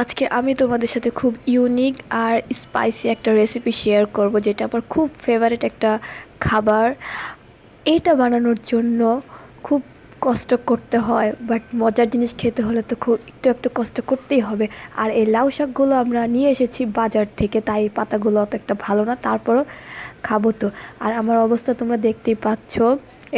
আজকে আমি তোমাদের সাথে খুব ইউনিক আর স্পাইসি একটা রেসিপি শেয়ার করব, যেটা আমার খুব ফেভারিট একটা খাবার। এটা বানানোর জন্য খুব কষ্ট করতে হয় বাট মজার জিনিস খেতে হলে তো খুব একটু একটু কষ্ট করতেই হবে। আর এই লাউ শাকগুলো আমরা নিয়ে এসেছি বাজার থেকে, তাই পাতাগুলো অত একটা ভালো না, তারপরও খাব তো। আর আমার অবস্থা তোমরা দেখতেই পাচ্ছ।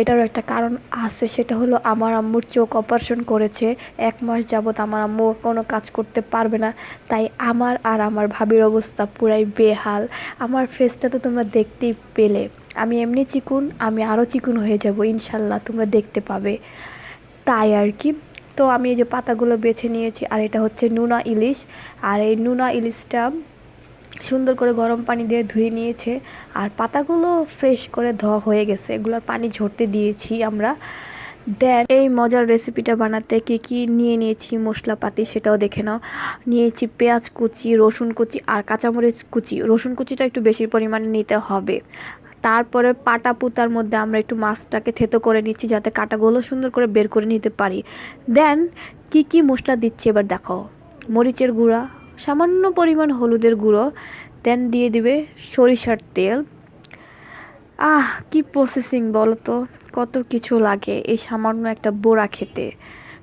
এটারও একটা কারণ আছে, সেটা হলো আমার আম্মুর চোখ অপারেশন করেছে, এক মাস যাবত আমার আম্মু কোনো কাজ করতে পারবে না, তাই আমার আর আমার ভাবির অবস্থা পুরাই বেহাল। আমার ফেসটা তো তোমরা দেখতেই পেলে। আমি এমনি চিকুন, আমি আরও চিকুন হয়ে যাব, ইনশাল্লাহ তোমরা দেখতে পাবে। তাই আর কি। তো আমি এই যে পাতাগুলো বেছে নিয়েছি, আর এটা হচ্ছে নুনা ইলিশ। আর এই নুনা ইলিশটা সুন্দর করে গরম পানি দিয়ে ধুয়ে নিয়েছে। আর পাতাগুলো ফ্রেশ করে ধোয়া হয়ে গেছে। এগুলোর পানি ঝরতে দিয়েছি আমরা। দেন এই মজার রেসিপিটা বানাতে কী কী নিয়ে নিয়েছি মশলাপাতি সেটাও দেখে নাও। নিয়েছি পেঁয়াজ কুচি, রসুন কুচি আর কাঁচামরিচ কুচি। রসুন কুচিটা একটু বেশি পরিমাণে নিতে হবে। তারপরে পাটা পুতার মধ্যে আমরা একটু মাছটাকে থেতো করে নিচ্ছি যাতে কাটাগুলো সুন্দর করে বের করে নিতে পারি। দেন কি কি মশলা দিচ্ছি এবার দেখো। মরিচের গুঁড়া সামান্য পরিমাণ হলুদের গুঁড়ো দেন দিয়ে দিবে সরিষার তেল। আহ, কি প্রসেসিং বলো তো কত কিছু লাগে এই সামান্য একটা বোড়া খেতে।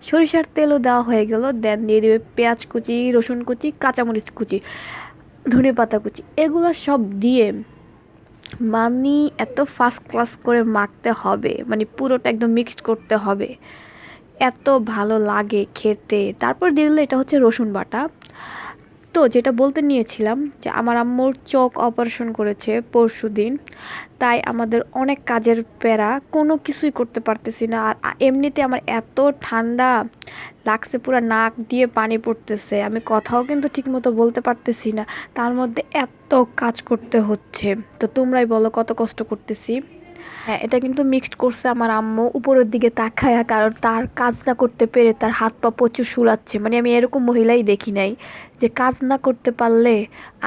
সরিষার তেলও দেওয়া হয়ে গেল দেন দিয়ে দেবে পেঁয়াজ কুচি, রসুন কুচি, কাঁচামরিচ কুচি, ধনে পাতা কুচি, এগুলো সব দিয়ে মানি এত ফার্স্ট ক্লাস করে মাখতে হবে মানে পুরোটা একদম মিক্সড করতে হবে। এত ভালো লাগে খেতে। তারপর দিয়ে দিলে এটা হচ্ছে রসুন বাটা। তো যেটা বলতে নিয়েছিলাম যে আমার আম্মুর চোখ অপারেশন করেছে পরশু দিন, তাই আমাদের অনেক কাজের প্যারা কোনো কিছুই করতে পারতেছি না। আর এমনিতে আমার এত ঠান্ডা লাগছে, পুরো নাক দিয়ে পানি পড়তেছে, আমি কথাও কিন্তু ঠিকমতো বলতে পারতেছি না। তার মধ্যে এত কাজ করতে হচ্ছে। তো তোমরাই বলো কত কষ্ট করতেছি। হ্যাঁ এটা কিন্তু মিক্সড করছে আমার আম্মু। উপরের দিকে তাকায়া কারণ তার কাজ না করতে পেরে তার হাত পা প্রচুর শুলাচ্ছে মানে আমি এরকম মহিলাই দেখি নাই যে কাজ না করতে পারলে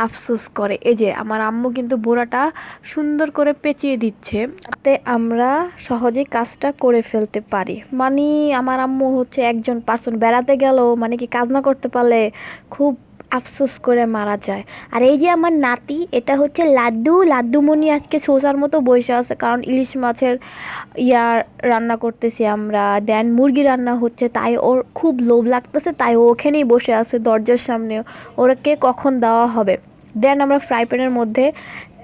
আফসোস করে। এই যে আমার আম্মু কিন্তু বোড়াটা সুন্দর করে পেঁচিয়ে দিচ্ছে যাতে আমরা সহজেই কাজটা করে ফেলতে পারি। মানে আমার আম্মু হচ্ছে একজন পার্সন বেড়াতে গেল মানে কি কাজ না করতে পারলে খুব আফসোস করে মারা যায়। আর এই যে আমার নাতি, এটা হচ্ছে লাড্ডু। লাড্ডুমণি আজকে সোজার মতো বসে আছে, কারণ ইলিশ মাছের ইয়া রান্না করতেছি আমরা। দেন মুরগি রান্না হচ্ছে, তাই ওর খুব লোভ লাগতেছে, তাই ও ওখানেই বসে আছে দরজার সামনে ওরা কে কখন দেওয়া হবে? দেন আমরা ফ্রাই প্যানের মধ্যে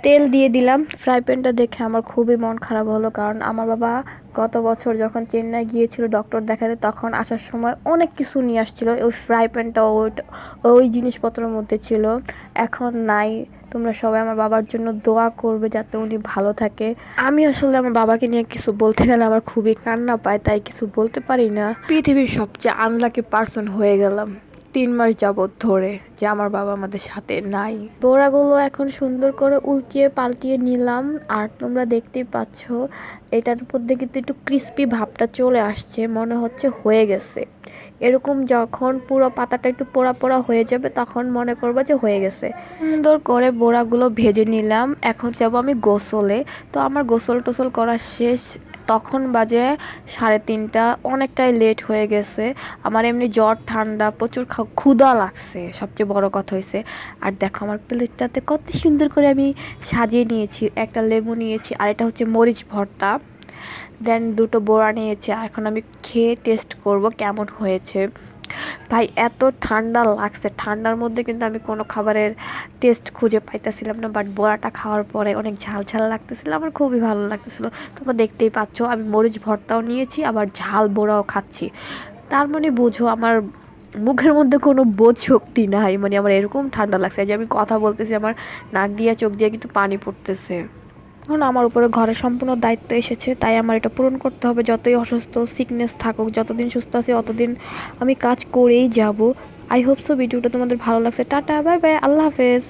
তেল দিয়ে দিলাম। ফ্রাই প্যানটা দেখে আমার খুবই মন খারাপ হলো কারণ আমার বাবা গত বছর যখন চেন্নাই গিয়েছিল ডক্টর দেখাতে, তখন আসার সময় অনেক কিছু নিয়ে আসছিল। ওই ফ্রাই প্যানটা ওই ওই জিনিসপত্রের মধ্যে ছিল। এখন নাই। তোমরা সবাই আমার বাবার জন্য দোয়া করবে যাতে উনি ভালো থাকে। আমি আসলে আমার বাবাকে নিয়ে কিছু বলতে গেলে আমার খুবই কান্না পায়, তাই কিছু বলতে পারি না। পৃথিবীর সবচেয়ে আনলাকি পার্সন হয়ে গেলাম। তিন মাস যাবৎ ধরে যে আমার বাবা আমাদের সাথে নাই। বোড়াগুলো এখন সুন্দর করে উল্টিয়ে পাল্টিয়ে নিলাম, আর তোমরা দেখতেই পাচ্ছ, এটার উপর মধ্যে কিন্তু একটু ক্রিস্পি ভাবটা চলে আসছে, মনে হচ্ছে হয়ে গেছে। এরকম যখন পুরো পাতাটা একটু পোড়া পোড়া হয়ে যাবে, তখন মনে করব যে হয়ে গেছে। সুন্দর করে বোড়াগুলো ভেজে নিলাম, এখন যাব আমি গোসলে। তো আমার গোসল টোসল করা শেষ তখন বাজে সাড়ে তিনটা, অনেকটাই লেট হয়ে গেছে। আমার এমনি জ্বর, ঠান্ডা, প্রচুর ক্ষুদা লাগছে, সবচেয়ে বড় কথা হয়েছে আর দেখো আমার প্লেটটাতে কত সুন্দর করে আমি সাজিয়ে নিয়েছি। একটা লেবু নিয়েছি আর এটা হচ্ছে মরিচ ভর্তা। দেন দুটো বোড়া নিয়েছি। এখন আমি খেয়ে টেস্ট করব কেমন হয়েছে। ভাই, এত ঠান্ডা লাগছে। ঠান্ডার মধ্যে কিন্তু আমি কোনো খাবারের টেস্ট খুঁজে পাইতেছিলাম না বাট বড়াটা খাওয়ার পরে অনেক ঝাল ঝাল লাগতেছিল। আমার খুবই ভালো লাগতেছিল। তোমরা দেখতেই পাচ্ছ, আমি মরিচ ভর্তাও নিয়েছি, আবার ঝাল বড়াও খাচ্ছি। তার মানে বুঝো, আমার মুখের মধ্যে কোনো বোধ শক্তি নাই। মানে আমার এরকম ঠান্ডা লাগছে যে আমি কথা বলতেছি, আমার নাক দিয়ে, চোখ দিয়ে কিন্তু পানি পড়তেছে। এখন আমার উপরে ঘরের সম্পূর্ণ দায়িত্ব এসেছে, তাই আমার এটা পূরণ করতে হবে। যতই অসুস্থ সিকনেস থাকুক, যতদিন সুস্থ আছি, অতদিন আমি কাজ করেই যাব। আই হোপ সো ভিডিওটা তোমাদের ভালো লাগছে। টাটা বাই বাই আল্লাহ হাফেজ।